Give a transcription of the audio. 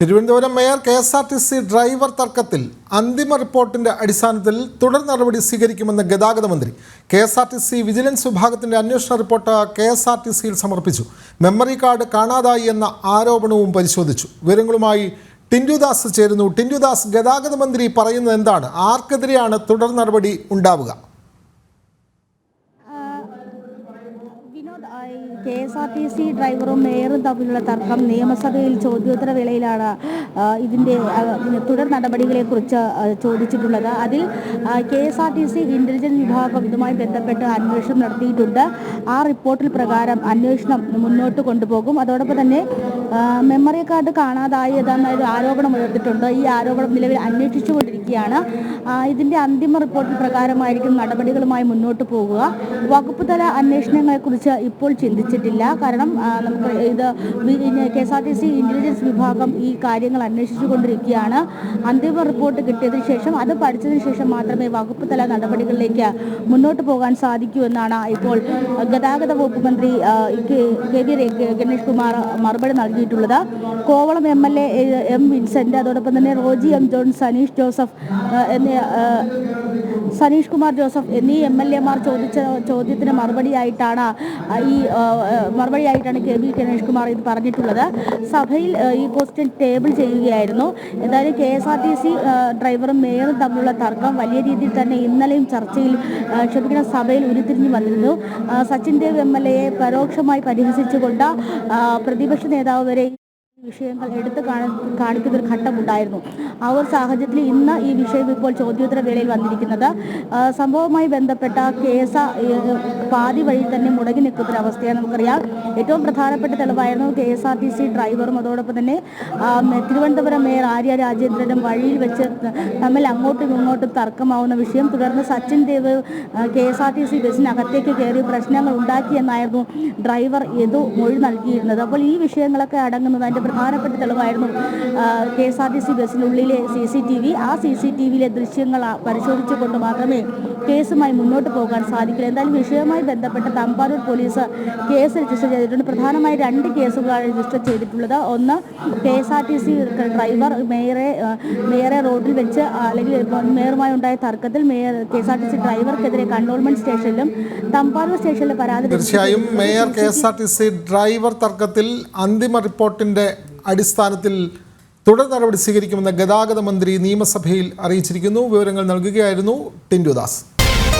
Thiruvananthapuram mayor K S R T C driver തർക്കത്തിൽ അന്തിമ റിപ്പോർട്ടിന്റെ അടിസ്ഥാനത്തിൽ തുടർ നടപടി സ്വീകരിക്കുമെന്ന് ഗതാഗത മന്ത്രി K S R T C vigilance വിഭാഗത്തിന്റെ അന്വേഷണ report K S R T സിയിൽ സമർപ്പിച്ചു. മെമ്മറി കാർഡ് കാണാതായി എന്ന ആരോപണവും പരിശോധിച്ചു. വിവരങ്ങളുമായി ടിൻഡുദാസ് ചേരുന്നു. ടിൻഡുദാസ് ഗതാഗത മന്ത്രി പറയുന്നത് എന്താണ്? ആർക്കെതിരെയാണ് തുടർ നടപടി ഉണ്ടാവുക? K S R T C ഡ്രൈവറും മേയറും തമ്മിലുള്ള തർക്കം നിയമസഭയിൽ ചോദ്യോത്തര വേളയിലാണ് ഇതിന്റെ തുടർ നടപടികളെക്കുറിച്ച് ചോദിച്ചിട്ടുള്ളത്. അതിൽ K S R T C intelligence വിഭാഗം ഇതുമായി ബന്ധപ്പെട്ട് അന്വേഷണം നടത്തിയിട്ടുണ്ട്. ആ റിപ്പോർട്ടിൽ പ്രകാരം അന്വേഷണം മുന്നോട്ട് കൊണ്ടുപോകും. അതോടൊപ്പം തന്നെ മെമ്മറി കാർഡ് കാണാതായതെന്നൊരു ആരോപണം ഉയർത്തിയിട്ടുണ്ട്. ഈ ആരോപണം നിലവിൽ അന്വേഷിച്ചുകൊണ്ടിരിക്കുകയാണ് ആ, ഇതിന്റെ അന്തിമ റിപ്പോർട്ടിൽ പ്രകാരമായിരിക്കും നടപടികളുമായി മുന്നോട്ട് പോകുക. വകുപ്പ് തല അന്വേഷണങ്ങളെക്കുറിച്ച് ഇപ്പോൾ ചിന്തിച്ചിട്ടില്ല. കാരണം നമുക്ക് ഇത് K S R T C intelligence വിഭാഗം ഈ കാര്യങ്ങൾ അന്വേഷിച്ചു കൊണ്ടിരിക്കുകയാണ് അന്തിമ റിപ്പോർട്ട് കിട്ടിയതിനു ശേഷം അത് പഠിച്ചതിന് ശേഷം മാത്രമേ വകുപ്പ് തല നടപടികളിലേക്ക് മുന്നോട്ട് പോകാൻ സാധിക്കൂ എന്നാണ് ഇപ്പോൾ ഗതാഗത വകുപ്പ് മന്ത്രി കെ വി ഗണേഷ് കുമാർ മറുപടി നൽകിയിട്ടുള്ളത്. Kovalam M L A M Vincent അതോടൊപ്പം തന്നെ Roji M John Saneesh Joseph ആ, എന്നീ സനീഷ് കുമാർ ജോസഫ് എന്നീ എം എൽ എമാർ ചോദിച്ച ചോദ്യത്തിന് മറുപടിയായിട്ടാണ് ഈ മറുപടിയായിട്ടാണ് കെ ബി ഗണേഷ് കുമാർ ഇത് പറഞ്ഞിട്ടുള്ളത്. സഭയിൽ ഈ ക്വസ്റ്റ്യൻ ടേബിൾ ചെയ്യുകയായിരുന്നു. എന്തായാലും K S R T C ഡ്രൈവറും മേയറും തമ്മിലുള്ള തർക്കം വലിയ രീതിയിൽ തന്നെ ഇന്നലെയും ചർച്ചയിൽ ക്ഷമിക്കുന്ന സഭയിൽ ഉരുത്തിരിഞ്ഞു വന്നിരുന്നു. സച്ചിൻ ദേവ് എം എൽ എയെ പരോക്ഷമായി പരിഹസിച്ചുകൊണ്ട് പ്രതിപക്ഷ നേതാവ് വരെ വിഷയങ്ങൾ എടുത്തു കാണി കാണിക്കുന്ന ഒരു ഘട്ടമുണ്ടായിരുന്നു. ആ ഒരു സാഹചര്യത്തിൽ ഇന്ന് ഈ വിഷയം ഇപ്പോൾ ചോദ്യോത്തര വേളയിൽ വന്നിരിക്കുന്നത്. സംഭവവുമായി ബന്ധപ്പെട്ട കേസ് പാതി വഴി തന്നെ മുടങ്ങി നിൽക്കുന്ന ഒരു അവസ്ഥയാണ് നമുക്കറിയാം. ഏറ്റവും പ്രധാനപ്പെട്ട തെളിവായിരുന്നു K S R T C ഡ്രൈവറും അതോടൊപ്പം തന്നെ തിരുവനന്തപുരം മേയർ ആര്യ രാജേന്ദ്രനും വഴിയിൽ വെച്ച് തമ്മിൽ അങ്ങോട്ടും ഇങ്ങോട്ടും തർക്കമാവുന്ന വിഷയം. തുടർന്ന് Sachin Dev K S R T C ബസ്സിനകത്തേക്ക് കയറി പ്രശ്നങ്ങൾ ഉണ്ടാക്കിയെന്നായിരുന്നു ഡ്രൈവർ യദു മൊഴി നൽകിയിരുന്നത്. അപ്പോൾ ഈ വിഷയങ്ങളൊക്കെ അടങ്ങുന്നത് അതിന്റെ പ്രധാനപ്പെട്ട തെളിവായിരുന്നു. K S R T C ബസ്സിനുള്ളിലെ C C T V. ആ സി സി ടി വിയിലെ ദൃശ്യങ്ങൾ പരിശോധിച്ചുകൊണ്ട് മാത്രമേ കേസുമായി മുന്നോട്ട് പോകാൻ സാധിക്കില്ല. എന്തായാലും വിഷയവുമായി ബന്ധപ്പെട്ട തമ്പാനൂർ പോലീസ് കേസ് രജിസ്റ്റർ ചെയ്തിട്ടുണ്ട്. പ്രധാനമായി രണ്ട് കേസുകളാണ് രജിസ്റ്റർ ചെയ്തിട്ടുള്ളത്. ഒന്ന് K S R T C driver മേയറെ മേയറെ റോഡിൽ വെച്ച് അല്ലെങ്കിൽ മേയറുമായി ഉണ്ടായ തർക്കത്തിൽ mayor K S R T C ഡ്രൈവർക്കെതിരെ cantonment സ്റ്റേഷനിലും തമ്പാനൂർ സ്റ്റേഷനിലും പരാതി തീർച്ചയായും mayor K S R T C driver തർക്കത്തിൽ അന്തിമ റിപ്പോർട്ടിന്റെ അടിസ്ഥാനത്തിൽ തുടർ നടപടി സ്വീകരിക്കുമെന്ന് ഗതാഗത മന്ത്രി നിയമസഭയിൽ അറിയിച്ചിരിക്കുന്നു. വിവരങ്ങൾ നൽകുകയായിരുന്നു ടിൻഡുദാസ്.